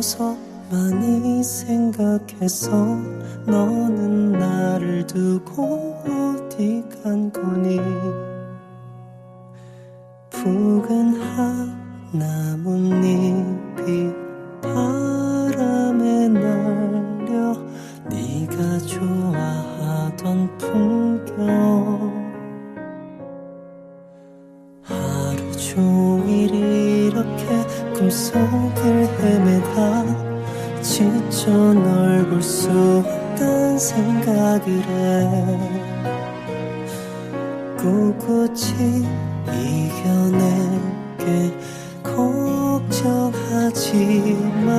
있어서 많이 생각해서 너는 나를 두고 어디 간 거니? 푸근한 나뭇잎이 바람에 날려 네가 좋아하던 풍경. 하루 종일 이렇게 꿈속을 헤매다 지쳐 널 볼 수 없단 생각을 해 꿋꿋이 이겨낼게. 걱정하지 마.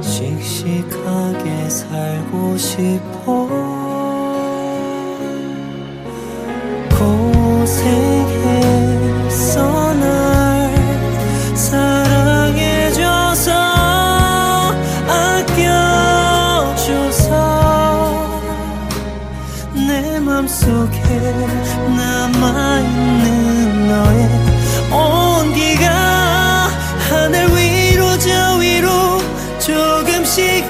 씩씩하게 살고 싶어 내 맘속에 남아있는 너의 온기가 하늘 위로 저 위로 조금씩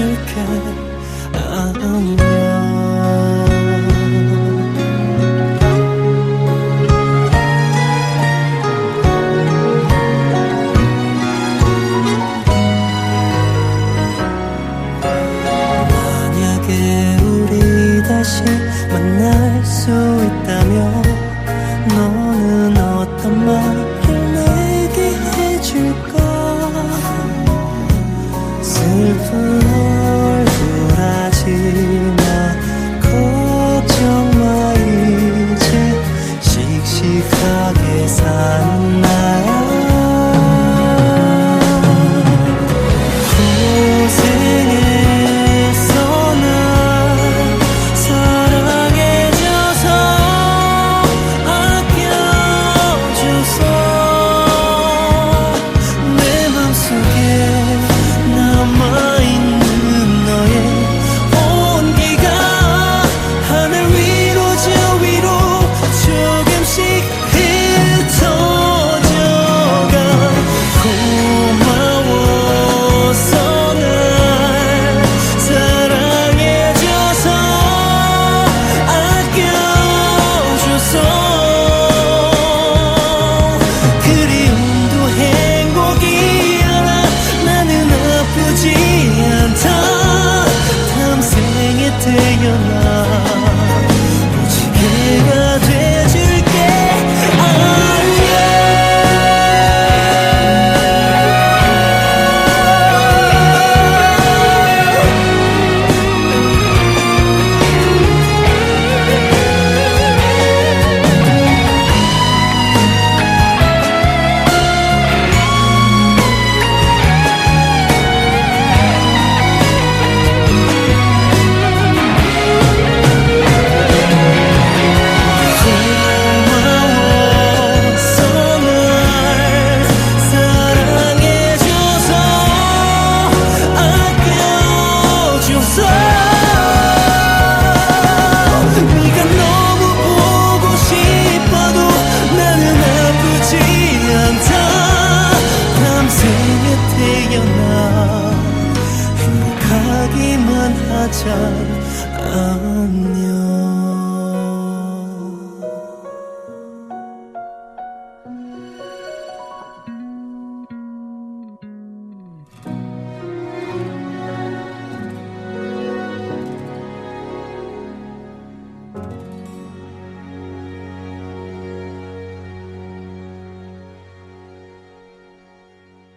줄게. 아, 아. 만약에 우리 다시 만날 수 있다면 you know 찾아. 안녕